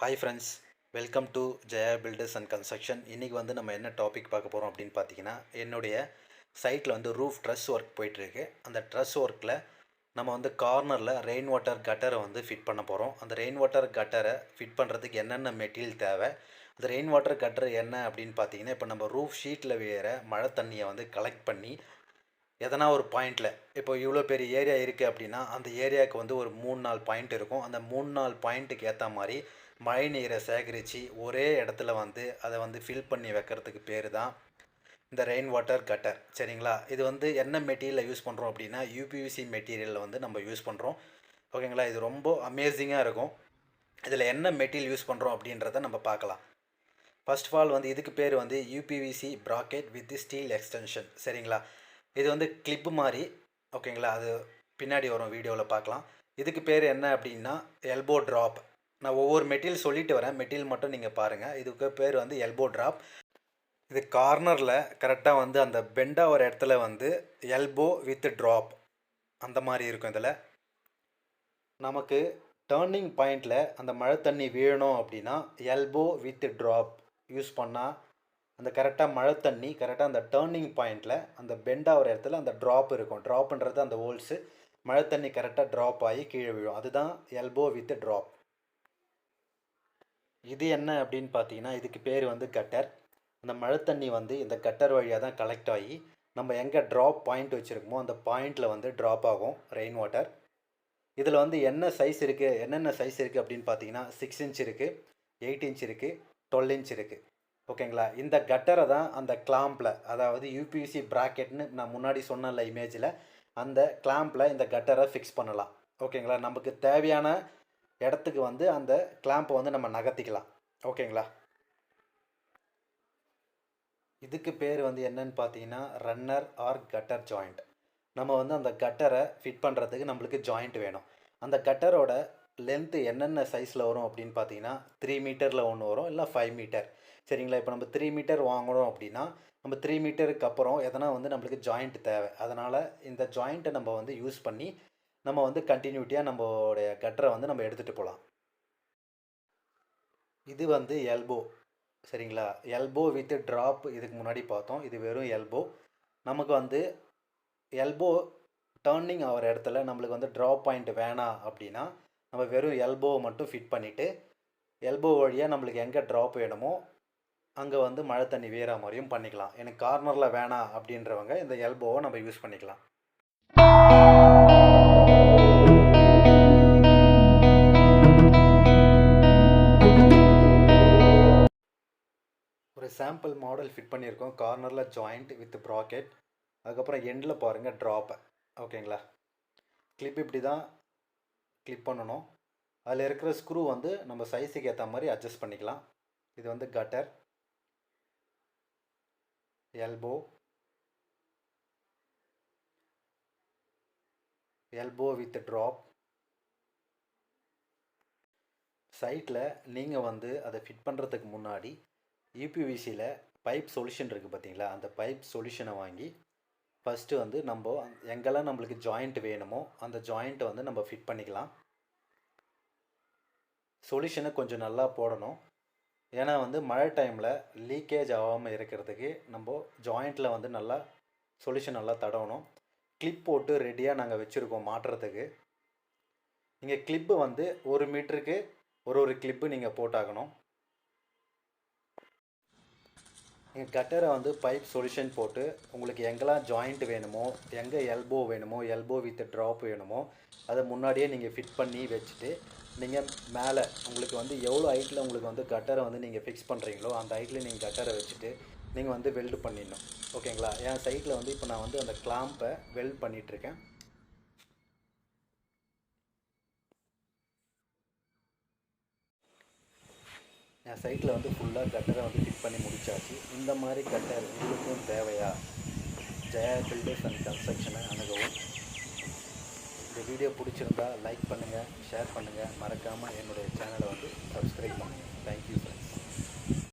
Hi friends welcome to Jaya builders and construction இன்றைக்கி வந்து நம்ம என்ன டாபிக் பார்க்க போகிறோம் அப்படின்னு பார்த்தீங்கன்னா என்னுடைய சைட்டில் வந்து ரூஃப் ட்ரெஸ் ஒர்க் போயிட்டுருக்கு. அந்த ட்ரெஸ் ஒர்க்கில் நம்ம வந்து கார்னரில் ரெயின் வாட்டர் கட்டரை வந்து ஃபிட் பண்ண போகிறோம் அந்த ரெயின் வாட்டர் கட்டரை ஃபிட் பண்ணுறதுக்கு என்னென்ன மெட்டீரியல் தேவை? அந்த ரெயின் வாட்டர் கட்டர் என்ன அப்படின்னு பார்த்தீங்கன்னா இப்போ நம்ம ரூஃப் ஷீட்டில் வேற மழை தண்ணியை வந்து கலெக்ட் பண்ணி எதனா ஒரு பாயிண்டில் இப்போ இவ்வளோ பெரிய ஏரியா இருக்குது அப்படின்னா அந்த ஏரியாவுக்கு வந்து ஒரு மூணு நாலு பாயிண்ட் இருக்கும். அந்த மூணு நாலு பாயிண்ட்டுக்கு ஏற்ற மாதிரி மழை நீரை சேகரித்து ஒரே இடத்துல வந்து அதை வந்து ஃபில் பண்ணி வைக்கிறதுக்கு பேர் தான் இந்த ரெயின் வாட்டர் கட்டர் சரிங்களா? இது வந்து என்ன மெட்டீரியலில் யூஸ் பண்ணுறோம் அப்படின்னா யூபிவிசி மெட்டீரியலில் வந்து நம்ம யூஸ் பண்ணுறோம் ஓகேங்களா இது ரொம்ப அமேசிங்காக இருக்கும். இதில் என்ன மெட்டீரியல் யூஸ் பண்ணுறோம் அப்படின்றத நம்ம பார்க்கலாம். ஃபர்ஸ்ட் ஆஃப் ஆல் வந்து இதுக்கு பேர் வந்து UPVC bracket with steel extension சரிங்களா? இது வந்து கிளிப்பு மாதிரி ஓகேங்களா அது பின்னாடி வரும் வீடியோவில் பார்க்கலாம். இதுக்கு பேர் என்ன அப்படின்னா எல்போ ட்ராப் நான் ஒவ்வொரு மெட்டீரியல் சொல்லிட்டு வரேன். மெட்டீரியல் மட்டும் நீங்கள் பாருங்கள் இதுக்கு பேர் வந்து எல்போ ட்ராப் இது கார்னரில் கரெக்டாக வந்து அந்த பெண்டாக ஒரு இடத்துல வந்து எல்போ வித் ட்ராப் அந்த மாதிரி இருக்கும் இதில். நமக்கு டேர்னிங் பாயிண்டில் அந்த மழை தண்ணி வீழணும் அப்படின்னா எல்போ வித் ட்ராப் யூஸ் பண்ணால் அந்த கரெக்டாக மழை தண்ணி கரெக்டாக அந்த டேர்னிங் பாயிண்டில் அந்த பெண்டாக ஒரு இடத்துல அந்த ட்ராப் இருக்கும். ட்ராப்ன்றது அந்த ஹோல்ஸு மழை தண்ணி கரெக்டாக ட்ராப் ஆகி கீழே விழும். அதுதான் எல்போ வித் ட்ராப் இது என்ன அப்படின்னு பார்த்தீங்கன்னா இதுக்கு பேர் வந்து கட்டர் அந்த மழை தண்ணி வந்து இந்த கட்டர் வழியாக தான் கலெக்ட் ஆகி நம்ம எங்கே ட்ராப் பாயிண்ட் வச்சுருக்கோமோ அந்த பாயிண்டில் வந்து ட்ராப் ஆகும் ரெயின் வாட்டர் இதில் வந்து என்ன சைஸ் இருக்குது என்னென்ன சைஸ் இருக்குது அப்படின்னு பார்த்தீங்கன்னா சிக்ஸ் இன்ச் இருக்குது எயிட் இன்ச் இருக்குது டுவெல் இன்ச் இருக்குது ஓகேங்களா இந்த கட்டரை தான் அந்த கிளாம்பில் அதாவது யூபிசி ப்ராக்கெட்னு நான் முன்னாடி சொன்னல இமேஜில் அந்த கிளாம்பில் இந்த கட்டரை ஃபிக்ஸ் பண்ணலாம். ஓகேங்களா நமக்கு தேவையான இடத்துக்கு வந்து அந்த கிளாம்பை வந்து நம்ம நகர்த்திக்கலாம். ஓகேங்களா? இதுக்கு பேர் வந்து என்னன்னு பார்த்தீங்கன்னா ரன்னர் ஆர் கட்டர் ஜாயிண்ட் நம்ம வந்து அந்த கட்டரை ஃபிட் பண்ணுறதுக்கு நம்மளுக்கு ஜாயிண்ட் வேணும். அந்த கட்டரோட லென்த்து என்னென்ன சைஸில் வரும் அப்படின்னு பார்த்தீங்கன்னா த்ரீ மீட்டரில் ஒன்று வரும் இல்லை ஃபைவ் மீட்டர் சரிங்களா? இப்போ நம்ம த்ரீ மீட்டர் வாங்குறோம் அப்படின்னா நம்ம த்ரீ மீட்டருக்கு அப்புறம் எதனா வந்து நம்மளுக்கு ஜாயிண்ட் தேவை. அதனால் இந்த ஜாயிண்ட்டை நம்ம வந்து யூஸ் பண்ணி நம்ம வந்து கண்டினியூட்டியாக நம்மளுடைய கட்டரை வந்து நம்ம எடுத்துகிட்டு போகலாம் இது வந்து எல்போ சரிங்களா? எல்போ வித் ட்ராப் இதுக்கு முன்னாடி பார்த்தோம். இது வெறும் எல்போ நமக்கு வந்து எல்போ டேர்னிங் ஆகிற இடத்துல நம்மளுக்கு வந்து ட்ராப் பாயிண்ட் வேணாம் அப்படின்னா நம்ம வெறும் எல்போவை மட்டும் ஃபிட் பண்ணிவிட்டு எல்போ வழியாக நம்மளுக்கு எங்கே ட்ராப் வேணுமோ அங்கே வந்து மழை தண்ணி வேற மாதிரியும் பண்ணிக்கலாம். எனக்கு கார்னரில் வேணாம் அப்படின்றவங்க இந்த எல்போவை நம்ம யூஸ் பண்ணிக்கலாம். சாம்பிள் மாடல் ஃபிட் பண்ணியிருக்கோம். கார்னரில் ஜாயிண்ட் வித் ப்ராக்கெட் அதுக்கப்புறம் எண்டில் பாருங்கள் ட்ராப்பை ஓகேங்களா? கிளிப் இப்படி தான் கிளிப் பண்ணணும். அதில் இருக்கிற ஸ்க்ரூ வந்து நம்ம சைஸுக்கு ஏற்ற மாதிரி அட்ஜஸ்ட் பண்ணிக்கலாம். இது வந்து cutter elbow elbow with drop சைட்டில் நீங்கள் வந்து அதை ஃபிட் பண்ணுறதுக்கு முன்னாடி யூபிவிசியில் பைப் சொல்யூஷன் இருக்குது பார்த்தீங்களா அந்த பைப் சொல்யூஷனை வாங்கி ஃபஸ்ட்டு வந்து நம்ம எங்கெல்லாம் நம்மளுக்கு ஜாயிண்ட் வேணுமோ அந்த ஜாயிண்ட்டை வந்து நம்ம ஃபிட் பண்ணிக்கலாம். சொல்யூஷனை கொஞ்சம் நல்லா போடணும். ஏன்னா வந்து மழை டைமில் லீக்கேஜ் ஆகாமல் இருக்கிறதுக்கு நம்ம ஜாயிண்ட்டில் வந்து நல்லா சொல்யூஷன் நல்லா தடவணும். கிளிப் போட்டு ரெடியாக நாங்கள் வச்சுருக்கோம் மாட்டுறதுக்கு. நீங்கள் கிளிப்பு வந்து ஒரு மீட்டருக்கு ஒரு ஒரு கிளிப்பு நீங்கள் போட்டாகணும். நீங்கள் கட்டரை வந்து பைப் சொல்யூஷன் போட்டு உங்களுக்கு எங்கெல்லாம் ஜாயிண்ட் வேணுமோ எங்கே எல்போ வேணுமோ எல்போ வித் ட்ராப் வேணுமோ அதை முன்னாடியே நீங்கள் ஃபிட் பண்ணி வச்சுட்டு நீங்கள் மேலே உங்களுக்கு வந்து எவ்வளோ ஹைட்டில் உங்களுக்கு வந்து கட்டரை வந்து நீங்கள் ஃபிக்ஸ் பண்ணுறீங்களோ அந்த ஹைட்டில் நீங்கள் கட்டரை வச்சுட்டு நீங்கள் வந்து வெல்டு பண்ணிடணும். ஓகேங்களா என் சைட்டில் வந்து இப்போ நான் வந்து அந்த கிளாம்பை வெல்ட் பண்ணிகிட்ருக்கேன் என் சைட்டில் வந்து ஃபுல்லாக கட்டரை வந்து ஃபிட் பண்ணி முடித்தாச்சு இந்த மாதிரி கட்டர் உங்களுக்கும் தேவையா? ஜெயா பில்டர்ஸ் அண்ட் கன்ஸ்ட்ரக்ஷனை அணுகவும். இந்த வீடியோ பிடிச்சிருந்தா லைக் பண்ணுங்கள் ஷேர் பண்ணுங்கள் மறக்காமல் என்னுடைய சேனலை வந்து சப்ஸ்கிரைப் பண்ணுங்கள் தேங்க்யூ சார்